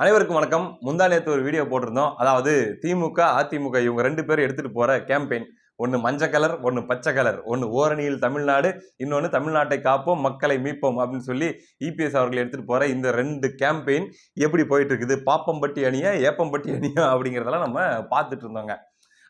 அனைவருக்கும் வணக்கம். முந்தா நேற்று ஒரு வீடியோ போட்டிருந்தோம். அதாவது திமுக அதிமுக இவங்க ரெண்டு பேரும் எடுத்துட்டு போற கேம்பெயின் ஒன்று மஞ்சள் கலர் ஒன்று பச்சை கலர். ஒன்று ஓரணியில் தமிழ்நாடு இன்னொன்று தமிழ்நாட்டை காப்போம் மக்களை மீட்போம் அப்படின்னு சொல்லி இபிஎஸ் அவர்கள் எடுத்துகிட்டு போகிற இந்த ரெண்டு கேம்பெயின் எப்படி போயிட்டு இருக்குது பாப்பம்பட்டி அணியா ஏப்பம்பட்டி அணியா அப்படிங்கிறதெல்லாம் நம்ம பார்த்துட்டு இருந்தோங்க.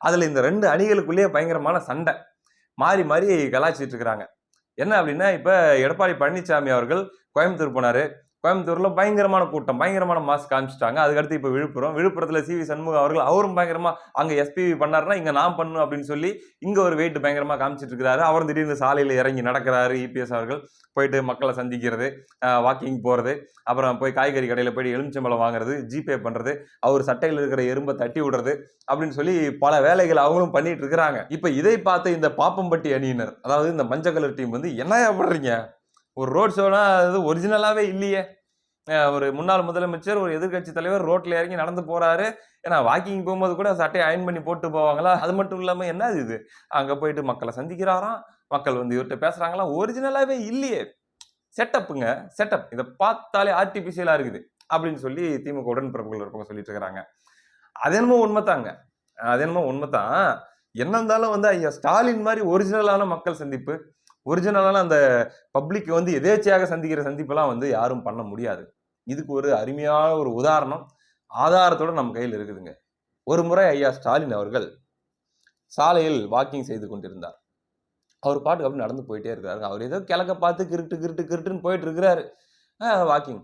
அதில் இந்த ரெண்டு அணிகளுக்குள்ளேயே பயங்கரமான சண்டை. மாறி மாறி கலாச்சிட்டு இருக்கிறாங்க. என்ன அப்படின்னா இப்போ எடப்பாடி பழனிசாமி அவர்கள் கோயம்புத்தூர் போனார். கோயம்புத்தூரில் பயங்கரமான கூட்டம் பயங்கரமான மாஸ் காமிச்சிட்டாங்க. அதுக்கடுத்து இப்போ விழுப்புரம். விழுப்புரத்தில் சிவி சண்முகம் அவர்கள் அவரும் பயங்கரமாக அங்கே எஸ்பிவி பண்ணாருன்னா இங்கே நான் பண்ணும் அப்படின்னு சொல்லி இங்கே ஒரு வெயிட் பயங்கரமாக காமிச்சிட்டு இருக்கிறாரு அவரும் திடீர்னு சாலையில் இறங்கி நடக்கிறாரு இபிஎஸ் அவர்கள். போயிட்டு மக்களை சந்திக்கிறது வாக்கிங் போகிறது அப்புறம் போய் காய்கறி கடையில் போய் எலுமிச்சம்பழம் வாங்குறது ஜிபே பண்ணுறது அவர் சட்டையில் இருக்கிற எறும்பை தட்டி விடுறது அப்படின்னு சொல்லி பல வேலைகள் அவங்களும் பண்ணிட்டு இருக்கிறாங்க இப்போ இதை பார்த்த இந்த பாப்பம்பட்டி அணியினர் அதாவது இந்த மஞ்சள் கலர் டீம் வந்து என்னையா பண்றீங்க? ஒரு ரோட் ஷோனா அது ஒரிஜினலாகவே இல்லையே. ஒரு முன்னாள் முதலமைச்சர் ஒரு எதிர்க்கட்சி தலைவர் ரோட்டில் இறங்கி நடந்து போகிறாரு ஏன்னா வாக்கிங் போகும்போது கூட சட்டையை அயன் பண்ணி போட்டு போவாங்களா? அது மட்டும் இல்லாமல் என்ன இது அங்கே போயிட்டு மக்களை சந்திக்கிறாராம். மக்கள் வந்து இவர்கிட்ட பேசுகிறாங்களாம் ஒரிஜினலாகவே இல்லையே. செட்டப்புங்க செட்டப் இதை பார்த்தாலே ஆர்டிஃபிஷியலாக இருக்குது. அப்படின்னு சொல்லி திமுக உடன்பிறப்புகள் இருப்பவங்க சொல்லிட்டு இருக்கிறாங்க அது என்னமோ உண்மைதாங்க. அது என்னமோ உண்மைதான். என்ன இருந்தாலும் வந்து ஐயா ஸ்டாலின் மாதிரி ஒரிஜினலான மக்கள் சந்திப்பு. ஒரிஜினலான அந்த பப்ளிக் வந்து எதேச்சையாக சந்திக்கிற சந்திப்பெல்லாம் வந்து யாரும் பண்ண முடியாது. இதுக்கு ஒரு அருமையான ஒரு உதாரணம் ஆதாரத்தோட நம்ம கையில் இருக்குதுங்க. ஒரு முறை ஐயா ஸ்டாலின் அவர்கள் சாலையில் வாக்கிங் செய்து கொண்டிருந்தார். அவர் பாட்டுக்கு அப்படி நடந்து போயிட்டே இருக்கிறாரு. அவர் ஏதோ கிழக்க பார்த்து கிருட்டு கிருட்டு கிருட்டுன்னு போயிட்டு இருக்கிறாரு. வாக்கிங்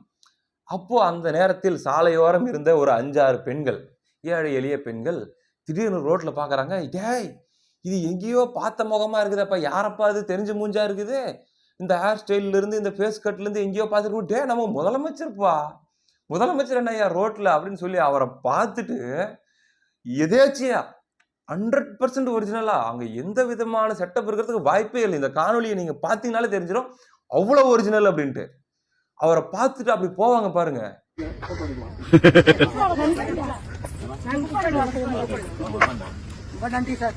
அப்போது அந்த நேரத்தில் சாலையோரம் இருந்த ஒரு அஞ்சாறு பெண்கள் ஏழை எளிய பெண்கள் திடீர்னு ரோட்டில் பார்க்குறாங்க டேய் இது எங்கேயோ பார்த்த முகமாக இருக்குதப்பா. யாரப்பா அது? தெரிஞ்ச மூஞ்சா இருக்குது? இந்த ஹேர் ஸ்டைல்லேருந்து இந்த ஃபேஸ் கட்லேருந்து எங்கேயோ பார்த்துருக்கோம். டே நம்ம முதலமைச்சர்ப்பா? முதலமைச்சர் என்னய்யா ரோட்டில் அப்படின்னு சொல்லி அவரை பார்த்துட்டு எதேச்சியா? ஹண்ட்ரட் பர்சன்ட் ஒரிஜினலாக அங்கே எந்த விதமான செட்டப் இருக்கிறதுக்கு வாய்ப்பே இல்லை. இந்த காணொலியை நீங்கள் பார்த்தீங்கனாலே தெரிஞ்சிடும் அவ்வளோ ஒரிஜினல் அப்படின்ட்டு. அவரை பார்த்துட்டு அப்படி போவாங்க பாருங்க. நன்றி சார்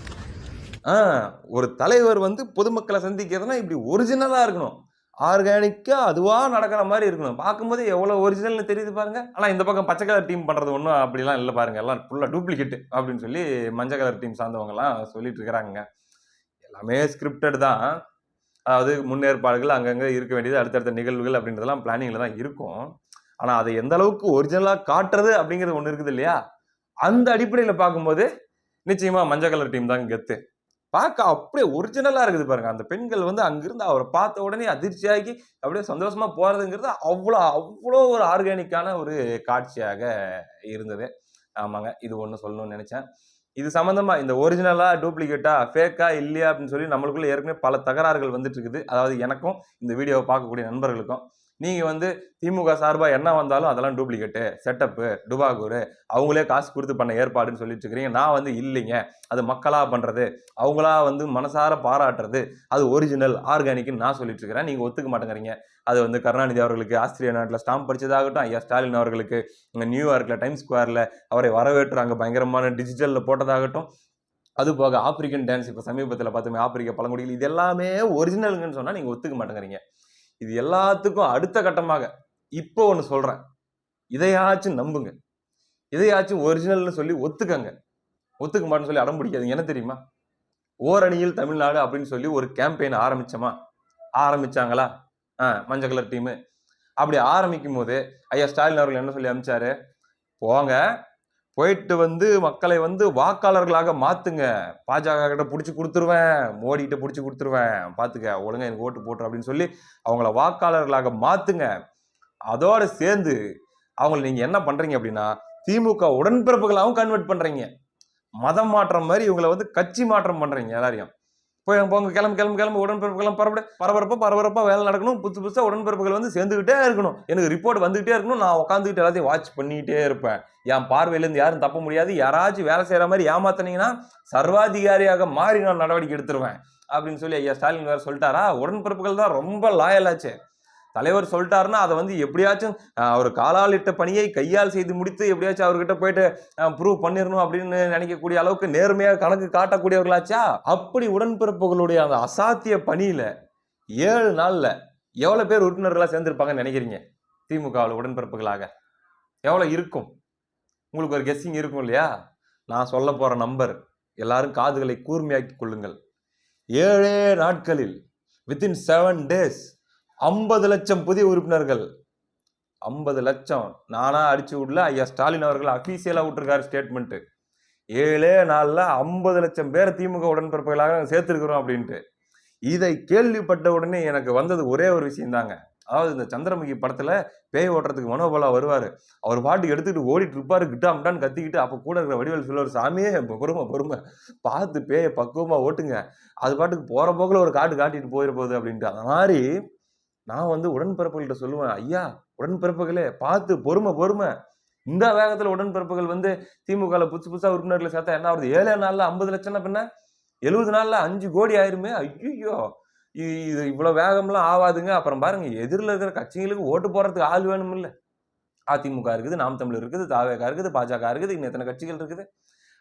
ஒரு தலைவர் வந்து பொதுமக்களை சந்திக்கிறதுனா இப்படி ஒரிஜினலாக இருக்கணும். ஆர்கானிக்கா அதுவாக நடக்கிற மாதிரி இருக்கணும். பார்க்கும்போது எவ்வளோ ஒரிஜினல்னு தெரியுது பாருங்க. ஆனால் இந்த பக்கம் பச்சை கலர் டீம் பண்ணுறது ஒன்றும் அப்படிலாம் இல்லை பாருங்க. எல்லாம் ஃபுல்லாக டூப்ளிகேட் அப்படின்னு சொல்லி மஞ்சள் கலர் டீம் சார்ந்தவங்கலாம் சொல்லிட்டு இருக்கிறாங்க எல்லாமே ஸ்கிரிப்டட் தான். அதாவது முன்னேற்பாடுகள் அங்கங்கே இருக்க வேண்டியது அடுத்தடுத்த நிகழ்வுகள் அப்படின்றதெல்லாம் பிளானிங்ல தான் இருக்கும். ஆனால் அதை எந்த அளவுக்கு ஒரிஜினலாக காட்டுறது அப்படிங்கிறது ஒன்று இருக்குது இல்லையா? அந்த அடிப்படையில் பார்க்கும்போது நிச்சயமாக மஞ்சள் கலர் டீம் தான் கெத்து. பார்க்க அப்படியே ஒரிஜினலாக இருக்குது பாருங்க. அந்த பெண்கள் வந்து அங்கிருந்து அவரை பார்த்த உடனே அதிர்ச்சியாகி அப்படியே சந்தோஷமா போறதுங்கிறது அவ்வளோ அவ்வளோ ஒரு ஆர்கானிக்கான ஒரு காட்சியாக இருந்தது. ஆமாங்க இது ஒன்று சொல்லணும்னு நினைச்சேன். இது சம்மந்தமாக இந்த ஒரிஜினலா டூப்ளிகேட்டா ஃபேக்கா இல்லையா அப்படின்னு சொல்லி நம்மளுக்குள்ள ஏற்கனவே பல தகராறுகள் வந்துட்டு இருக்குது. அதாவது எனக்கும் இந்த வீடியோவை பார்க்கக்கூடிய நண்பர்களுக்கும். நீங்கள் வந்து திமுக சார்பாக என்ன வந்தாலும் அதெல்லாம் டூப்ளிகேட்டு செட்டப்பு டுபாகூர் அவங்களே காசு கொடுத்து பண்ண ஏற்பாடுன்னு சொல்லிட்டு இருக்கிறீங்க. நான் வந்து இல்லைங்க. அது மக்களாக பண்ணுறது அவங்களா வந்து மனசார பாராட்டுறது அது ஒரிஜினல் ஆர்கானிக்னு நான் சொல்லிட்டு இருக்கிறேன். நீங்கள் ஒத்துக்க மாட்டேங்கிறீங்க. அது வந்து கருணாநிதி அவர்களுக்கு ஆஸ்திரிய நாட்டில் ஸ்டாம்ப் படித்ததாகட்டும் ஐயா ஸ்டாலின் அவர்களுக்கு இங்கே நியூயார்க்கில் டைம் ஸ்கொயரில் அவரை வரவேற்றாங்க. பயங்கரமான டிஜிட்டலில் போட்டதாகட்டும். அது போக ஆப்பிரிக்கன் டான்ஸ் இப்போ சமீபத்தில் பார்த்தோமே ஆப்பிரிக்க பழங்குடிகள் இது எல்லாமே ஒரிஜினலுங்கன்னு சொன்னால் நீங்கள் ஒத்துக்க மாட்டேங்கிறீங்க. இது எல்லாத்துக்கும் அடுத்த கட்டமாக இப்போ ஒன்று சொல்கிறேன் இதையாச்சும் நம்புங்க. இதையாச்சும் ஒரிஜினல்னு சொல்லி ஒத்துக்கங்க. ஒத்துக்க மாட்டேன்னு சொல்லி அடம் பிடிக்காது என்ன தெரியுமா? ஓரணியில் தமிழ்நாடு அப்படின்னு சொல்லி ஒரு கேம்பெயின் ஆரம்பிச்சோமா? ஆரம்பிச்சாங்களா? ஆ மஞ்சள் கலர் டீமு அப்படி ஆரம்பிக்கும் போது ஐயா ஸ்டாலின் அவர்கள் என்ன சொல்லி அமைச்சாரு போங்க. போயிட்டு வந்து மக்களை வந்து வாக்காளர்களாக மாற்றுங்க பாஜக கிட்ட பிடிச்சி கொடுத்துருவேன். மோடிக்கிட்ட பிடிச்சி கொடுத்துருவேன். பார்த்துக்க ஒழுங்காக எனக்கு ஓட்டு போட்டுரு அப்படின்னு சொல்லி அவங்கள வாக்காளர்களாக மாற்றுங்க அதோடு சேர்ந்து அவங்கள நீங்கள் என்ன பண்ணுறீங்க அப்படின்னா திமுக உடன்பிறப்புகளாகவும் கன்வெர்ட் பண்ணுறீங்க மதம் மாற்றம் மாதிரி இவங்களை வந்து கட்சி மாற்றம் பண்ணுறீங்க எல்லாரையும். போய் போங்க கிளம்பு கிளம்பு கிளம்பு உடன்பிறப்புகளும் பரப்பட பரபரப்பாக பரபரப்பாக வேலை நடக்கணும் புதுசு புதுசாக உடன்பிறப்புகள் வந்து சேர்ந்துகிட்டே இருக்கணும். எனக்கு ரிப்போர்ட் வந்துகிட்டே இருக்கணும் நான் உட்காந்துக்கிட்டு எல்லாத்தையும் வாட்ச் பண்ணிக்கிட்டே இருப்பேன். என் பார்வையிலேருந்து யாரும் தப்ப முடியாது. யாராச்சும் வேலை செய்கிற மாதிரி ஏமாத்தினீங்கன்னா சர்வாதிகாரியாக மாறி நான் நடவடிக்கை எடுத்துருவேன். அப்படின்னு சொல்லி ஐயா ஸ்டாலின் வேறு சொல்லிட்டாரா? உடன்பிறப்புகள் தான் ரொம்ப லாயலாச்சு தலைவர் சொல்லிட்டாருன்னா அதை வந்து எப்படியாச்சும் அவர் காலால் இட்ட பணியை கையால் செய்து முடித்து எப்படியாச்சும் அவர்கிட்ட போயிட்டு ப்ரூவ் பண்ணிடணும் அப்படின்னு நினைக்கக்கூடிய அளவுக்கு நேர்மையாக கணக்கு காட்டக்கூடியவர்களாச்சா? அப்படி உடன்பிறப்புகளுடைய அந்த அசாத்திய பணியில் ஏழு நாளில் எவ்வளோ பேர் உறுப்பினர்களாக சேர்ந்துருப்பாங்கன்னு நினைக்கிறீங்க? திமுகவில் உடன்பிறப்புகளாக. எவ்வளோ இருக்கும்? உங்களுக்கு ஒரு கெஸ்ஸிங் இருக்கும் இல்லையா? நான் சொல்ல போகிற நம்பர் எல்லாரும் காதுகளை கூர்மையாக்கி கொள்ளுங்கள். ஏழே நாட்களில் வித்தின் செவன் டேஸ் ஐம்பது லட்சம் புதிய உறுப்பினர்கள். ஐம்பது லட்சம். நானா அடிச்சு விடல. ஐயா ஸ்டாலின் அவர்கள் அஃபீஷியலாக விட்டுருக்காரு ஸ்டேட்மெண்ட்டு ஏழே நாளில் ஐம்பது லட்சம் பேர் திமுக உடன்பிறப்புகளாக நாங்கள் சேர்த்துருக்குறோம் அப்படின்ட்டு. இதை கேள்விப்பட்ட உடனே எனக்கு வந்தது ஒரே ஒரு விஷயம் தாங்க அதாவது இந்த சந்திரமுகி படத்துல பேய் ஓட்டுறதுக்கு மனோபாலா வருவார். அவர் பாட்டுக்கு எடுத்துக்கிட்டு ஓடிட்டு இருப்பாரு. கிட்டாம்டான்னு கத்திக்கிட்டு அப்போ கூட இருக்கிற வடிவேல் சொல்லுவார் சாமியே பொறுமை பொறுமை. பார்த்து பேயை பக்குவமாக ஓட்டுங்க. அது பாட்டுக்கு போகிற போக்கில் ஒரு காட்டு காட்டிட்டு போயிட போகுது அப்படின்ட்டு. அந்த மாதிரி நான் வந்து உடன்பிறப்புகள்கிட்ட சொல்லுவேன் ஐயா உடன்பிறப்புகளே பார்த்து பொறுமை பொறுமை. இந்த வேகத்தில் உடன்பிறப்புகள் வந்து திமுக புதுசு புதுசாக உறுப்பினர்களை சேர்த்தா என்ன ஆகுது? ஏழே நாளில் ஐம்பது லட்சம்னா பின்ன எழுபது நாளில் அஞ்சு கோடி ஆயிருமே? ஐயோ இது இவ்வளோ வேகம்லாம் ஆகாதுங்க அப்புறம் பாருங்க எதிரில் இருக்கிற கட்சிகளுக்கு ஓட்டு போடுறதுக்கு ஆள் வேணும் இல்லை அதிமுக இருக்குது நாம் தமிழர் இருக்குது தாவேகா இருக்குது பாஜக இருக்குது இன்னும் எத்தனை கட்சிகள் இருக்குது?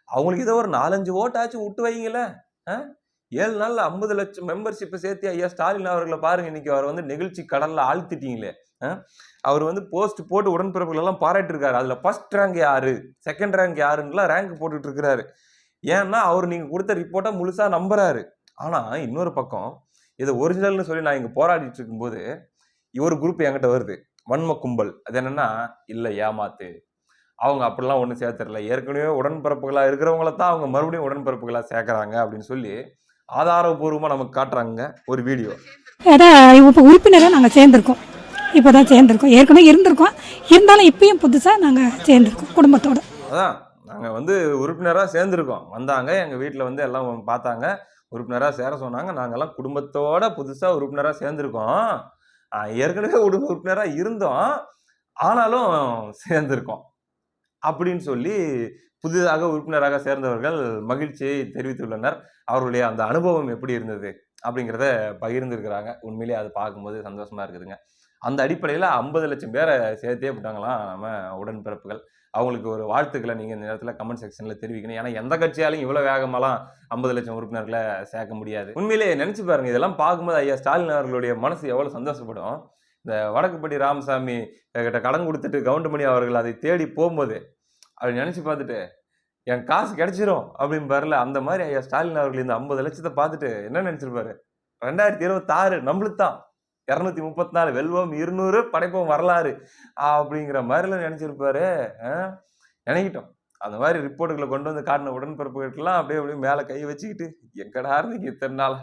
அவங்களுக்கு ஏதோ ஒரு நாலஞ்சு ஓட்டாச்சும் விட்டு வைங்களேன். ஆ? ஏழு நாளில் ஐம்பது லட்சம் மெம்பர்ஷிப்பை சேர்த்து ஐயா ஸ்டாலின் அவர்களை பாருங்க இன்னைக்கு அவர் வந்து நிகழ்ச்சி கடலில் ஆழ்த்திட்டீங்களே அவர் வந்து போஸ்ட் போட்டு உடன்பிறப்புகளெல்லாம் பாராட்டிருக்காரு அதில் ஃபர்ஸ்ட் ரேங்க் யாரு? செகண்ட் ரேங்க் யாருன்னுலாம் ரேங்க் போட்டுட்டு இருக்கிறாரு. ஏன்னா அவர் நீங்கள் கொடுத்த ரிப்போர்ட்டை முழுசாக நம்புறாரு. ஆனால் இன்னொரு பக்கம் இது ஒரிஜினல்னு சொல்லி நான் இங்கே போராடிட்டு இருக்கும்போது ஒரு குரூப் என்கிட்ட வருது. வன்ம கும்பல். அது என்னென்னா இல்லை ஏமாத்து. அவங்க அப்படிலாம் ஒன்றும் சேர்த்துடல ஏற்கனவே உடன்பிறப்புகளாக இருக்கிறவங்கள தான் அவங்க மறுபடியும் உடன்பிறப்புகளாக சேர்க்குறாங்க. அப்படின்னு சொல்லி ஆதாரபூர்வமா நமக்கு காட்டுறாங்க ஒரு வீடியோ. அதான் இப்போ உறுப்பினராக நாங்கள் சேர்ந்துருக்கோம். இப்போ தான் சேர்ந்துருக்கோம். ஏற்கனவே இருந்திருக்கோம். இருந்தாலும் இப்பயும் புதுசாக நாங்கள் சேர்ந்துருக்கோம் குடும்பத்தோட. அதான் நாங்க வந்து உறுப்பினரா சேர்ந்திருக்கோம். வந்தாங்க எங்க வீட்ல வந்து எல்லாம் பார்த்தாங்க. உறுப்பினரா சேர சொன்னாங்க. நாங்கெல்லாம் குடும்பத்தோட புதுசா உறுப்பினரா சேர்ந்திருக்கோம். ஏற்கனவே உடு- உறுப்பினரா இருந்தோம். ஆனாலும் சேர்ந்திருக்கோம். அப்படின்னு சொல்லி புதிதாக உறுப்பினராக சேர்ந்தவர்கள் மகிழ்ச்சியை தெரிவித்துள்ளனர். அவர்களுடைய அந்த அனுபவம் எப்படி இருந்தது அப்படிங்கிறத பகிர்ந்துருக்கிறாங்க. உண்மையிலேயே அது பார்க்கும்போது சந்தோஷமாக இருக்குதுங்க. அந்த அடிப்படையில் ஐம்பது லட்சம் பேரை சேர்த்தே போட்டாங்களாம் நம்ம உடன்பிறப்புகள். அவங்களுக்கு ஒரு வாழ்த்துக்களை நீங்கள் இந்த நேரத்தில் கமெண்ட் செக்ஷனில் தெரிவிக்கணும். ஏன்னா எந்த கட்சியாலையும் இவ்வளோ வேகமாலாம் ஐம்பது லட்சம் உறுப்பினர்களை சேர்க்க முடியாது. உண்மையிலேயே நினச்சி பாருங்க இதெல்லாம் பார்க்கும்போது ஐயா ஸ்டாலின் அவர்களுடைய மனசு எவ்வளோ சந்தோஷப்படும். இந்த வடக்குப்பட்டி ராமசாமி கிட்ட கடன் கொடுத்துட்டு கவுண்டமணி அவர்கள் அதை தேடி போகும்போது அப்படி நினச்சி பார்த்துட்டு என் காசு கிடைச்சிரும் அப்படின்னு பாருல அந்த மாதிரி ஐயா ஸ்டாலின் அவர்கள் இந்த ஐம்பது லட்சத்தை பார்த்துட்டு என்ன நினச்சிருப்பாரு? ரெண்டாயிரத்தி இருபத்தாறு நம்மளுக்கு தான். இரநூத்தி முப்பத்தி நாலு வெல்வம் இருநூறு படைப்போம் வரலாறு அப்படிங்கிற மாதிரிலாம் நினச்சிருப்பாரு. நினைக்கிட்டோம். அந்த மாதிரி ரிப்போர்ட்டுகளை கொண்டு வந்து காட்டின உடன்பிறப்புகளுக்கெல்லாம் அப்படியே அப்படியே மேலே கை வச்சுக்கிட்டு எங்கடா இருந்தீங்க இத்தனை நாளா?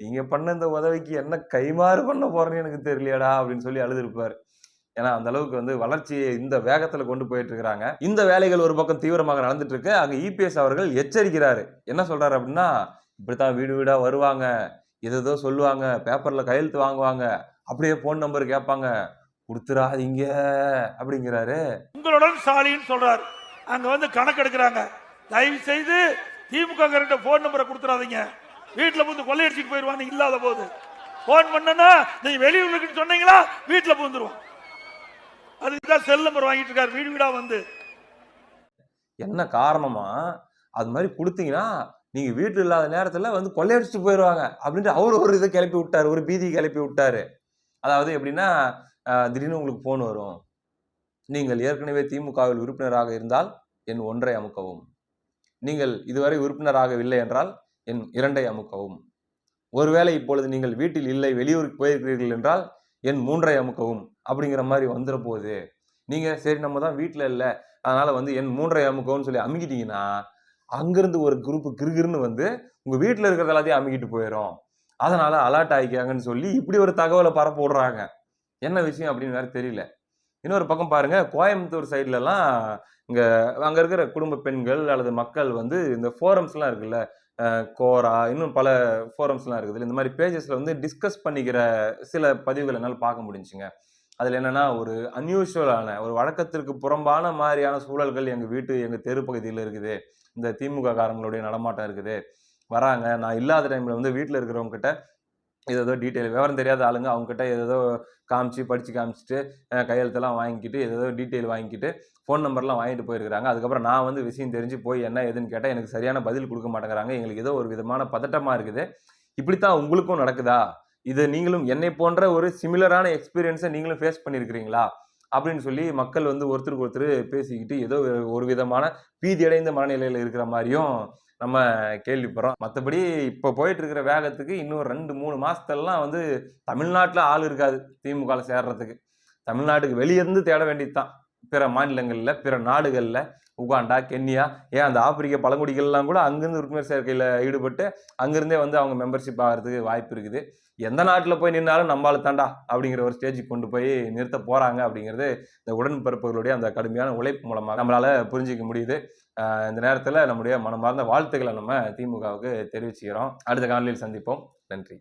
நீங்கள் பண்ண இந்த உதவிக்கு என்ன கைமாறு பண்ண போகிறேன்னு எனக்கு தெரியலையாடா அப்படின்னு சொல்லி அழுதுருப்பாரு. ஏன்னா அந்த அளவுக்கு வந்து வளர்ச்சியை இந்த வேகத்தில் கொண்டு போயிட்டு இருக்கிறாங்க இந்த வேலைகள் ஒரு பக்கம் தீவிரமாக நடந்துட்டு இருக்கு அங்க இபிஎஸ் அவர்கள் எச்சரிக்கிறாரு. என்ன சொல்றாரு அப்படின்னா இப்படித்தான் வீடு வீடா வருவாங்க. எதோ சொல்லுவாங்க. பேப்பர்ல கையெழுத்து வாங்குவாங்க. அப்படியே போன் நம்பர் கேட்பாங்க. கொடுத்துறாதீங்க அப்படிங்கிறாரு. உங்களுடன் ஸ்டாலின் சொல்றாரு. அங்க வந்து கணக்கு எடுக்கிறாங்க. தயவு செய்து திமுக கிட்ட போன் நம்பரை கொடுத்துறாதீங்க. வீட்டுல வந்து கொள்ளையடிச்சிட்டு போயிருவாங்க இல்லாத போது. போன் பண்ணனா நீங்க வெளியூருக்கு சொன்னீங்களா? வீட்டுல பூந்துருவோம் அதுக்கு தான் செல் நம்பர் வாங்கிட்டு இருக்காரு வீடு வீடா வந்து. என்ன காரணமா? அது மாதிரி கொடுத்தீங்கன்னா நீங்க வீட்டு இல்லாத நேரத்துல வந்து கொள்ளையடிச்சிட்டு போயிடுவாங்க அப்படின்ட்டு அவர் ஒரு இதை கிளப்பி விட்டாரு. ஒரு பீதி கிளப்பி விட்டாரு. அதாவது எப்படின்னா திடீர்னு உங்களுக்கு போன் வரும். நீங்கள் ஏற்கனவே திமுகவில் உறுப்பினராக இருந்தால் என் ஒன்றை அமுக்கவும். நீங்கள் இதுவரை உறுப்பினராகவில்லை என்றால் என் இரண்டை அமுக்கவும். ஒருவேளை இப்பொழுது நீங்கள் வீட்டில் இல்லை வெளியூருக்கு போயிருக்கிறீர்கள் என்றால் என் மூன்றை அமுக்கவும் அப்படிங்கிற மாதிரி வந்துட போகுது நீங்கள் சரி நம்ம தான் வீட்டில் இல்லை அதனால் வந்து என் மூன்றை அமுக்கவும்னு சொல்லி அமுக்கிட்டீங்கன்னா அங்கேருந்து ஒரு குரூப்பு கிருகிருன்னு வந்து உங்கள் வீட்டில் இருக்கிறது எல்லாத்தையும் அமுக்கிட்டு போயிடும் அதனால் அலர்ட் ஆகிக்காங்கன்னு சொல்லி இப்படி ஒரு தகவலை பரப்ப விடுறாங்க என்ன விஷயம் அப்படின்னு வேற தெரியல. இன்னொரு பக்கம் பாருங்க கோயம்புத்தூர் சைட்லலாம் இங்கே அங்கே இருக்கிற குடும்ப பெண்கள் அல்லது மக்கள் வந்து இந்த ஃபோரம்ஸ்லாம் இருக்குல்ல கோரா இன்னும் பல ஃபோரம்ஸ்லாம் இருக்குது. இந்த மாதிரி பேஜஸில் வந்து டிஸ்கஸ் பண்ணிக்கிற சில பதிவுகள் என்னால் பார்க்க முடிஞ்சுங்க. அதில் என்னென்னா ஒரு அன்யூஷுவலான ஒரு வழக்கத்திற்கு புறம்பான மாதிரியான சூழல்கள் எங்கள் வீட்டு எங்கள் தெரு பகுதியில் இருக்குது. இந்த திமுக காரங்களுடைய நடமாட்டம் இருக்குது. வராங்க. நான் இல்லாத டைமில் வந்து வீட்டில் இருக்கிறவங்க கிட்ட ஏதோ டீட்டெயில் விவரம் தெரியாத ஆளுங்க அவங்ககிட்ட ஏதோ காமிச்சு படித்து காமிச்சிட்டு கையெழுத்தெல்லாம் வாங்கிக்கிட்டு ஏதோ டீட்டெயில் வாங்கிக்கிட்டு ஃபோன் நம்பர்லாம் வாங்கிட்டு போயிருக்கிறாங்க. அதுக்கப்புறம் நான் வந்து விஷயம் தெரிஞ்சு போய் என்ன ஏதுன்னு கேட்டால் எனக்கு சரியான பதில் கொடுக்க மாட்டேங்கிறாங்க. எங்களுக்கு ஏதோ ஒரு விதமான பதட்டமாக இருக்குது. இப்படித்தான் உங்களுக்கும் நடக்குதா? இது நீங்களும் என்னை போன்ற ஒரு சிமிலரான எக்ஸ்பீரியன்ஸை நீங்களும் ஃபேஸ் பண்ணியிருக்கிறீங்களா? அப்படின்னு சொல்லி மக்கள் வந்து ஒருத்தருக்கு ஒருத்தர் பேசிக்கிட்டு ஏதோ ஒரு விதமான பீதியடைந்த மனநிலையில் இருக்கிற மாதிரியும் நம்ம கேள்விப்படுறோம். மற்றபடி இப்போ போயிட்டு இருக்கிற வேகத்துக்கு இன்னும் ரெண்டு மூணு மாதத்துலலாம் வந்து தமிழ்நாட்டில் ஆள் இருக்காது திமுகவில் சேர்றதுக்கு. தமிழ்நாட்டுக்கு வெளியேருந்து தேட வேண்டியது தான் பிற மாநிலங்களில் பிற நாடுகளில். உகாண்டா கென்யா ஏன் அந்த ஆப்பிரிக்க பழங்குடிகள்லாம் கூட அங்கேருந்து உறுப்பினர் சேர்க்கையில் ஈடுபட்டு அங்கேருந்தே வந்து அவங்க மெம்பர்ஷிப் ஆகிறதுக்கு வாய்ப்பு இருக்குது. எந்த நாட்டில் போய் நின்னாலும் நம்மளால தாண்டா அப்படிங்கிற ஒரு ஸ்டேஜுக்கு கொண்டு போய் நிறுத்த போகிறாங்க அப்படிங்கிறது இந்த உடன்பிறப்புகளுடைய அந்த கடுமையான உழைப்பு மூலமாக நம்மளால் புரிஞ்சிக்க முடியுது. இந்த நேரத்தில் நம்முடைய மனமார்ந்த வாழ்த்துக்களை நம்ம திமுகவுக்கு தெரிவிச்சுக்கிறோம். அடுத்த காணொலியில் சந்திப்போம். நன்றி.